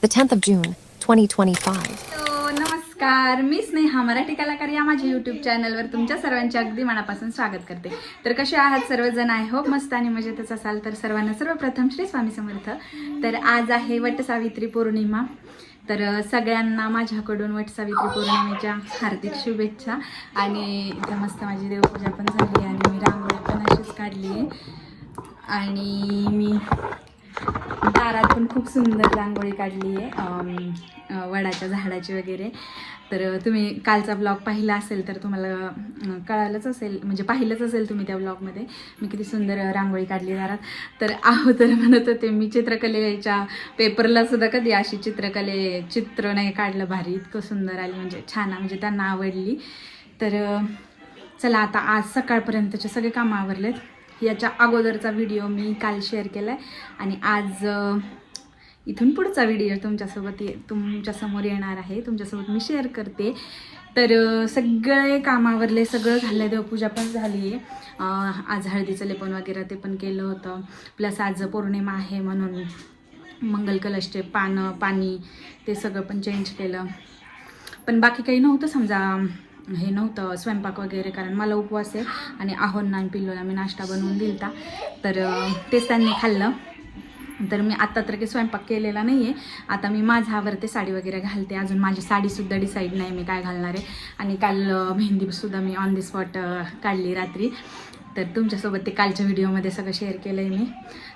the 10th of June, 2025. नमस्कार. मी स्नेहा मराठी कलाकार या माझ्या यूट्यूब चॅनलवर तुमच्या सर्वांचे अगदी मनापासून स्वागत करते. तर कसे आहात सर्वजण? आय होप मस्त आणि मजेतच असाल. तर सर्वांना सर्वप्रथम श्री स्वामी समर्थ. तर आज आहे वटसावित्री पौर्णिमा. तर सगळ्यांना माझ्याकडून वटसावित्री पौर्णिमेच्या हार्दिक शुभेच्छा आणि इथे मस्त माझी देवपूजा पण झाली आणि मी रांगोळी पण अशीच काढली. आहे आणि मी दारात पण खूप सुंदर रांगोळी काढली आहे. वडाच्या झाडाची वगैरे. तर तुम्ही कालचा ब्लॉग पाहिला असेल तर तुम्हाला कळालंच असेल म्हणजे पाहिलंच असेल तुम्ही त्या ब्लॉगमध्ये मी किती सुंदर रांगोळी काढली दारात. तर आहो तर म्हणत होते मी चित्रकलेच्या पेपरला सुद्धा कधी अशी चित्रकले चित्र नाही काढलं भारी. इतकं सुंदर आली म्हणजे छान म्हणजे त्यांना आवडली. तर चला आता आज सकाळपर्यंतचे सगळे कामं आवरलेत. याच्या अगोदरचा व्हिडिओ मी काल शेअर केला आहे आणि आज इथून पुढचा व्हिडिओ तुमच्यासोबत ये तुमच्यासमोर येणार आहे. तुमच्यासोबत मी शेअर करते. तर सगळे कामावरले सगळं झालं आहे देवपूजा पण झाली आहे आज हळदीचं लेपन वगैरे ते पण केलं होतं. प्लस आज पौर्णिमा आहे म्हणून मंगल कलशचे पानं पाणी ते सगळं पण चेंज केलं. पण बाकी काही नव्हतं समजा. हे नव्हतं स्वयंपाक वगैरे कारण मला उपवास आहे आणि आहोंना आणि पिल्लोला मी नाश्ता बनवून दिलता. तर तेच त्यांनी खाल्लं. तर मी आत्ता तर काही स्वयंपाक केलेला नाही आहे आता मी माझा आवरते साडी वगैरे घालते. अजून माझी साडीसुद्धा डिसाईड नाही मी काय घालणार आहे. आणि काल मेहंदीसुद्धा मी ऑन दी स्पॉट काढली रात्री. तर तुमच्यासोबत ते कालच्या व्हिडिओमध्ये सगळं शेअर केलं आहे मी.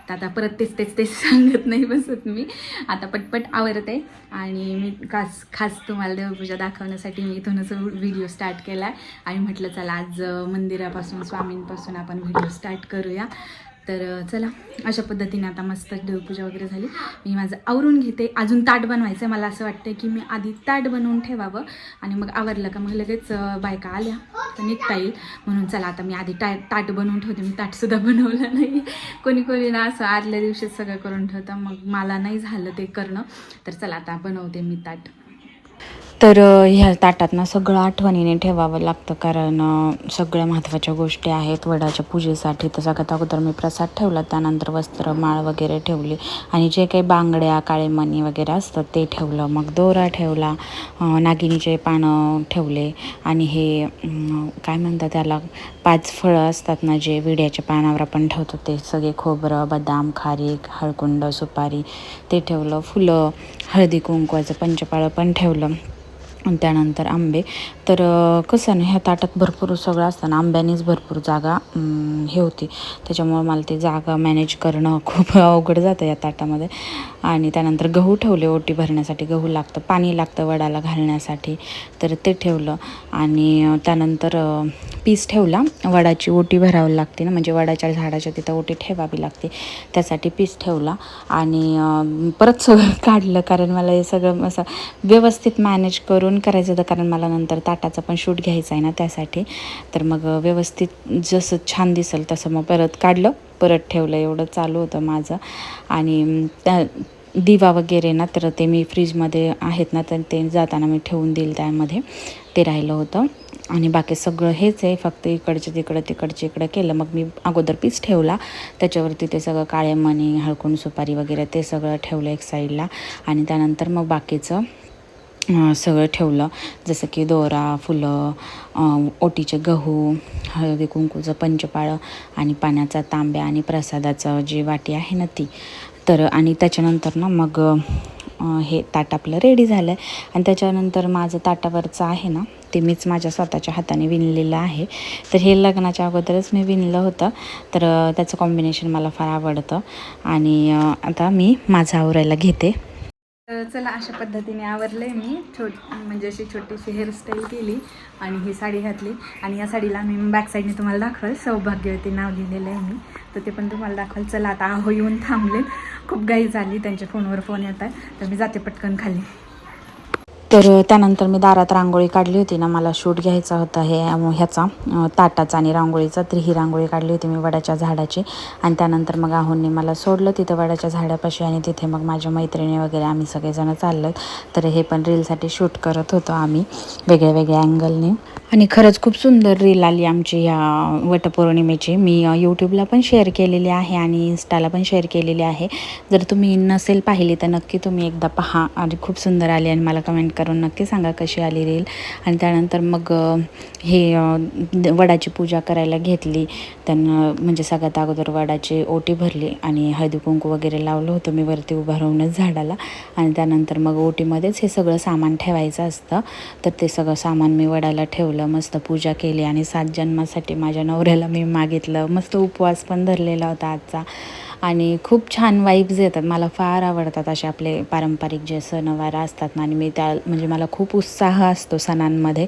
तर आता परत तेच तेच तेच सांगत नाही बसत मी. आता पटपट आवडते आणि मी खास खास तुम्हाला देवपूजा दाखवण्यासाठी मी इथूनच व्हिडिओ स्टार्ट केला आहे आणि म्हटलं चला आज मंदिरापासून स्वामींपासून आपण व्हिडिओ स्टार्ट करूया. तर चला अशा पद्धतीने आता मस्त देवपूजा वगैरे झाली. मी माझं आवरून घेते. अजून ताट बनवायचं आहे मला असं वाटतं की मी आधी ताट बनवून ठेवावं आणि मग आवरलं का मग लगेच बायका आल्या तर निघता येईल. म्हणून चला आता मी आधी टा ताट बनवून ठेवते. मी ताटसुद्धा बनवलं नाही. कोणी कोणी ना असं आदल्या दिवशीच सगळं करून ठेवतं. मग मला नाही झालं ते करणं. तर चला आता बनवते मी ताट. तर ह्या ताटात ना सगळं आठवणीने ठेवावं लागतं कारण सगळ्या महत्त्वाच्या गोष्टी आहेत. वडाच्या पूजेसाठी तर सगळ्यात अगोदर मी प्रसाद ठेवला. त्यानंतर वस्त्र माळ वगैरे ठेवली. आणि जे काही बांगड्या काळे मणी वगैरे असतात ते ठेवलं. मग दोरा ठेवला. नागिनीचे पानं ठेवले. आणि हे काय म्हणतात त्याला? पाच फळं असतात ना जे विड्याच्या पानावर आपण ठेवतो ते सगळे खोबरं बदाम खारीक हळकुंड सुपारी ते ठेवलं. फुलं हळदी कुंकवाचं पंचपाळं पण ठेवलं. त्यानंतर आंबे. तर कसं ना ह्या ताटात भरपूर सगळं असताना आंब्यानेच भरपूर जागा हे होती. त्याच्यामुळे मला ते जागा मॅनेज करणं खूप अवघड जातं या ताटामध्ये. आणि त्यानंतर गहू ठेवले ओटी भरण्यासाठी. गहू लागतं पाणी लागतं वडाला घालण्यासाठी. तर ते ठेवलं. आणि त्यानंतर पीस ठेवला. वडाची ओटी भरावी लागते ना म्हणजे वडाच्या झाडाच्या तिथं ओटी ठेवावी लागते. त्यासाठी पीस ठेवला. आणि परत सगळं काढलं. कारण मला हे सगळं असं व्यवस्थित मॅनेज करून करायचं होतं कारण मला नंतर ताटाचा पण शूट घ्यायचा आहे ना त्यासाठी. तर मग व्यवस्थित जसं छान दिसेल तसं मग परत काढलं परत ठेवलं एवढं चालू होतं माझं. आणि त्या दिवा वगैरे ना तर ते मी फ्रीजमध्ये आहेत ना तर ते जाताना मी ठेवून देईल त्यामध्ये. ते राहिलं होतं. आणि बाकी सगळं हेच आहे फक्त इकडचं तिकडं तिकडचं इकडं केलं. मग मी अगोदर पीस ठेवला. त्याच्यावरती ते सगळं काळे मणी हळकुंड सुपारी वगैरे ते सगळं ठेवलं एक साईडला आणि त्यानंतर मग बाकीचं सगळं ठेवलं. जसं की दोरा फुलं ओटीचे गहू हळदी कुंकूचं पंचपाळं आणि पाण्याचा तांब्या आणि प्रसादाचं जी वाटी आहे ना ती. तर आणि त्याच्यानंतर ना मग हे ताट आपलं रेडी झालं आहे आणि त्याच्यानंतर माझं ताटावरचं आहे ना ते मीच माझ्या स्वतःच्या हाताने विणलेलं आहे. तर हे लग्नाच्या अगोदरच मी विणलं होतं. तर त्याचं कॉम्बिनेशन मला फार आवडतं. आणि आता मी माझं आवरायला घेते. तर चला अशा पद्धतीने आवरले मी. छोट म्हणजे अशी छोटीशी हेअरस्टाईल केली आणि ही साडी घातली. आणि या साडीला मी बॅक साईडने तुम्हाला दाखवाल. सौभाग्यवती नाव लिहिलेलं आहे मी. तर ते पण तुम्हाला दाखवाल. चला आता आहो येऊन थांबले खूप घाई झाली. त्यांच्या फोनवर फोन येत आहे तर मी जाते पटकन खाली. तर त्यानंतर मी दारात रांगोळी काढली होती ना मला शूट घ्यायचा होता हे ह्याचा ताटाचा आणि रांगोळीचा तर ही रांगोळी काढली होती मी वडाच्या झाडाची. आणि त्यानंतर मग आहोंनी मला सोडलं तिथं वडाच्या झाडापाशी आणि तिथे मग माझ्या मैत्रिणी वगैरे आम्ही सगळेजण चाललो तर हे पण रीलसाठी शूट करत होतो आम्ही वेगळ्या वेगळ्या अँगलने. आणि खरंच खूप सुंदर रील आली आमची ह्या वटपौर्णिमेची. मी यूट्यूबला पण शेअर केलेली आहे आणि इन्स्टाला पण शेअर केलेली आहे. जर तुम्ही नसेल पाहिली तर नक्की तुम्ही एकदा पहा आणि खूप सुंदर आली आणि मला कमेंट करून नक्की सांगा कशी आली रील. आणि त्यानंतर मग हे वडाची पूजा करायला घेतली. त्यांना म्हणजे सगळ्यात अगोदर वडाची ओटी भरली आणि हळदी कुंकू वगैरे लावलं होतं. मी वरती उभा राहूनच झाडाला. आणि त्यानंतर मग ओटीमध्येच हे सगळं सामान ठेवायचं असतं. तर ते सगळं सामान मी वडाला ठेवलं मस्त पूजा केली. आणि सात जन्मासाठी माझ्या नवऱ्याला मी मागितलं. मस्त उपवास पण धरलेला होता आजचा. आणि खूप छान वाईब्स येतात. मला फार आवडतात असे आपले पारंपरिक जे सणवार असतात ना आणि मी त्या म्हणजे मला खूप उत्साह असतो सणांमध्ये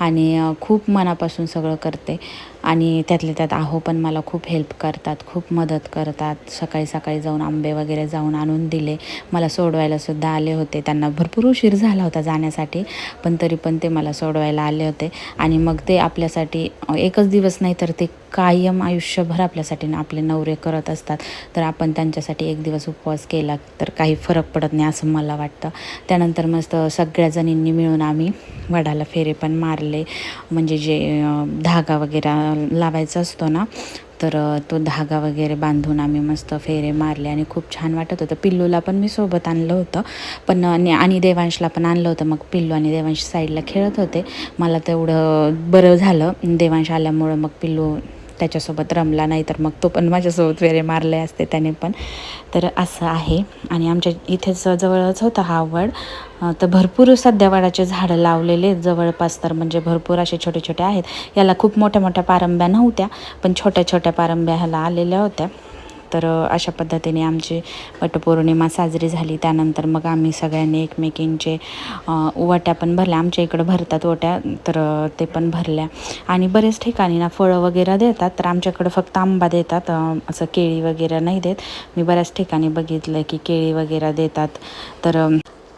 आणि खूप मनापासून सगळं करते. आणि त्यातले त्यात आहो पण मला खूप हेल्प करतात खूप मदत करतात. सकाळी सकाळी जाऊन आंबे वगैरे जाऊन आणून दिले. मला सोडवायला सुद्धा आले होते. त्यांना भरपूर उशीर झाला होता जाण्यासाठी पण तरी पण ते मला सोडवायला आले होते. आणि मग ते आपल्यासाठी एकच दिवस नाही तर ते कायम आयुष्यभर आपल्यासाठी ना आपले नवरे करत असतात. तर आपण त्यांच्यासाठी एक दिवस उपवास केला तर काही फरक पडत नाही असं मला वाटतं. त्यानंतर मस्त सगळ्या जणींनी मिळून आम्ही वडाला फेरे पण मारले. म्हणजे जे धागा वगैरे लावायचा असतो ना तर तो धागा वगैरे बांधून आम्ही मस्त फेरे मारले आणि खूप छान वाटत होतं. पिल्लूला पण मी सोबत आणलं होतं. पण आणि आणि देवांशला पण आणलं होतं. मग पिल्लू आणि देवांश साईडला खेळत होते. मला तेवढं बरं झालं. देवांश आल्यामुळं मग पिल्लू त्याच्यासोबत रमला नाही तर मग तो पण माझ्यासोबत वेरे मारले असते त्याने पण. तर असं आहे. आणि आमच्या इथेच जवळच होता हा वड. तर भरपूर सध्या वडाचे झाडं लावलेले जवळपास तर म्हणजे भरपूर असे छोटे छोटे आहेत. याला खूप मोठ्या मोठ्या पारंब्या नव्हत्या पण छोट्या छोट्या पारंब्या ह्याला आलेल्या होत्या. तर अशा पद्धतीने आमची वटपौर्णिमा साजरी झाली. त्यानंतर मग आम्ही सगळ्यांनी एकमेकींचे अ, ओट्या पण भरल्या. आमच्या इकडं भरतात ओट्या तर ते पण भरल्या. आणि बरेच ठिकाणी ना फळं वगैरे देतात तर आमच्याकडं फक्त आंबा देतात असं केळी वगैरे नाही देत. मी बऱ्याच ठिकाणी बघितलं की केळी वगैरे देतात. तर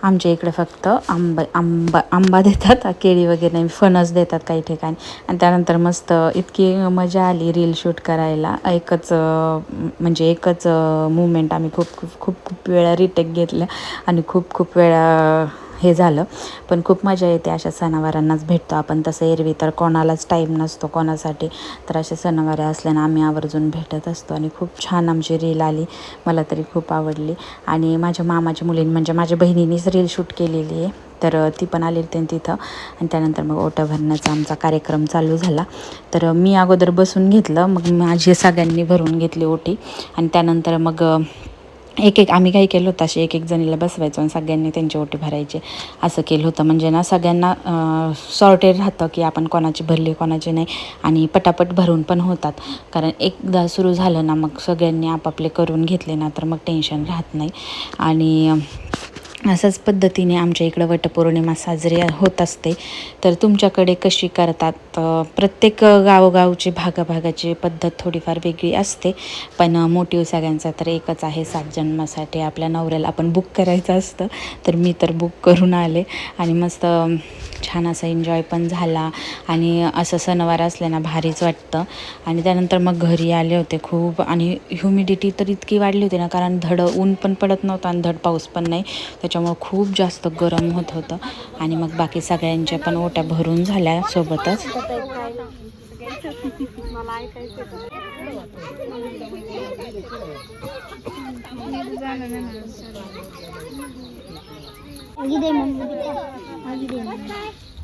आमच्या इकडे फक्त आंबा आंबा आंबा देतात केळी वगैरे फणस देतात काही ठिकाणी. आणि त्यानंतर मस्त इतकी मजा आली रील शूट करायला. एकच म्हणजे एकच मुवमेंट आम्ही खूप खूप खूप खूप वेळा रिटेक घेतल्या. आणि खूप खूप वेळा हे झालं. पण खूप मजा येते अशा सणावारांनाच भेटतो आपण. तसं एरवी तर कोणालाच टाईम नसतो कोणासाठी. तर असे सणावारे असल्यानं आम्ही आवर्जून भेटत असतो आणि खूप छान आमची रील आली. मला तरी खूप आवडली. आणि माझ्या मामाच्या मुलींनी म्हणजे माझ्या बहिणीनीच रील शूट केलेली आहे. तर ती पण आली होती तिथं. आणि त्यानंतर मग ओटा भरण्याचा आमचा कार्यक्रम चालू झाला. तर मी अगोदर बसून घेतलं. मग माझी सगळ्यांनी भरून घेतली ओटी. आणि त्यानंतर मग एक एक आम्ही काही केलं होतं असे एक एक जणीला बसवायचो आणि सगळ्यांनी त्यांची ओटी भरायचे. असं केलं होतं. म्हणजे ना सगळ्यांना सॉर्टेड राहतं की आपण कोणाची भरली कोणाची नाही आणि पटापट भरून पण होतात. कारण एकदा सुरू झालं ना मग सगळ्यांनी आपापले करून घेतले ना तर मग टेन्शन राहत नाही. आणि असंच पद्धतीने आमच्या इकडं वटपौर्णिमा साजरी होत असते. तर तुमच्याकडे कशी करतात? प्रत्येक गावोगावची भागाभागाची पद्धत थोडीफार वेगळी असते. पण मोटिव सगळ्यांचा तर एकच आहे सात जन्मासाठी आपल्या नवऱ्याला आपण बुक करायचं असतं. तर मी तर बुक करून आले. आणि मस्त छान असा एन्जॉय पण झाला. आणि असं सणवार असल्यानं ना भारीच वाटतं. आणि त्यानंतर मग घरी आले होते खूप. आणि ह्युमिडिटी तर इतकी वाढली होती ना कारण धड ऊन पण पडत नव्हतं आणि धड पाऊस पण नाही. त्याच्यामुळं खूप जास्त गरम होत होतं. आणि मग बाकी सगळ्यांच्या पण ओट्या भरून झाल्या सोबतच.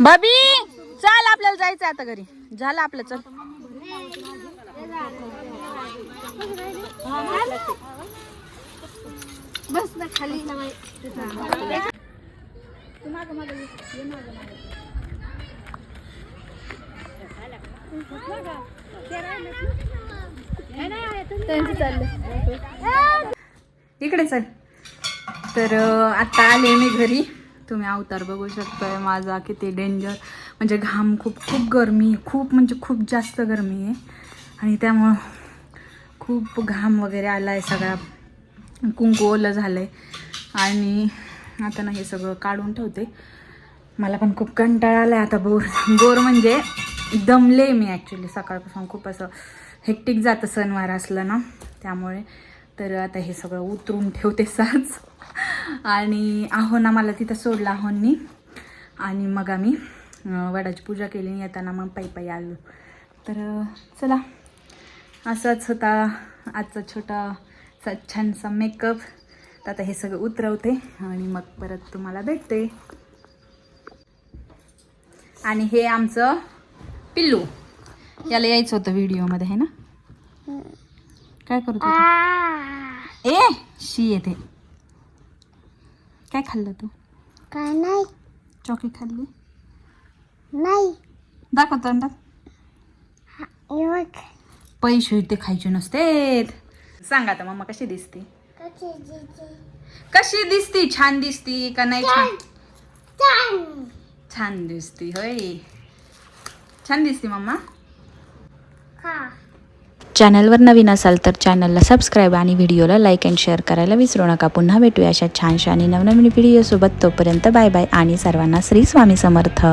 भाभी चाल आपल्याला जायचं आता घरी. झालं आपलं चल. बस ना खाली. त्यांचं चाललं इकडे चल. तर आत्ता आता आले मी घरी. तुम्ही अवतार बघू शकताय माझा किती डेंजर म्हणजे घाम खूप खूप गरमी आहे. खूप म्हणजे खूप जास्त गरमी आहे. आणि त्यामुळं खूप घाम वगैरे आला आहे सगळा. कुंकू ओलं झालं आहे आणि आता ना हे सगळं काढून ठेवते. मला पण खूप कंटाळा आला आहे आता बोर. बोर म्हणजे दमले मी ॲक्च्युली सकाळपासून. खूप असं हेक्टिक जातं सणवार असलं ना. त्यामुळे तर आता हे सगळं उतरून ठेवते सहज आणि आहोना मला तिथं सोडलं आहोंनी आणि मग आम्ही वडाची पूजा केली आणि येताना मग पायी पायी आलो. तर चला. असाच होता आजचा छोटा छानसा मेकअप तर आता हे सगळं उतरवते आणि मग परत तुम्हाला भेटते. आणि हे आमचं पिल्लू. याला यायचं होतं व्हिडिओमध्ये आहे ना? काय करतो तू? ए शी येते. काय खाल्लं तू? काय नाही. चॉकलेट खाल्ली? नाही. दाखव तोंडात हे बघ. पैसे ते खायचे नसते सांग आता मम्मा कशी दिसते? कशी दिसते? कशी दिसती? छान दिसती का नाही छान? छान. छान. दिसती होय. छान दिसती मम्मा खा चॅनलवर नवीन असाल तर चॅनलला सबस्क्राईब आणि व्हिडिओला लाईक अँड शेअर करायला विसरू नका. पुन्हा भेटूया अशा छानशा आणि नवनवीन व्हिडिओसोबत तोपर्यंत बाय बाय आणि सर्वांना श्री स्वामी समर्थ.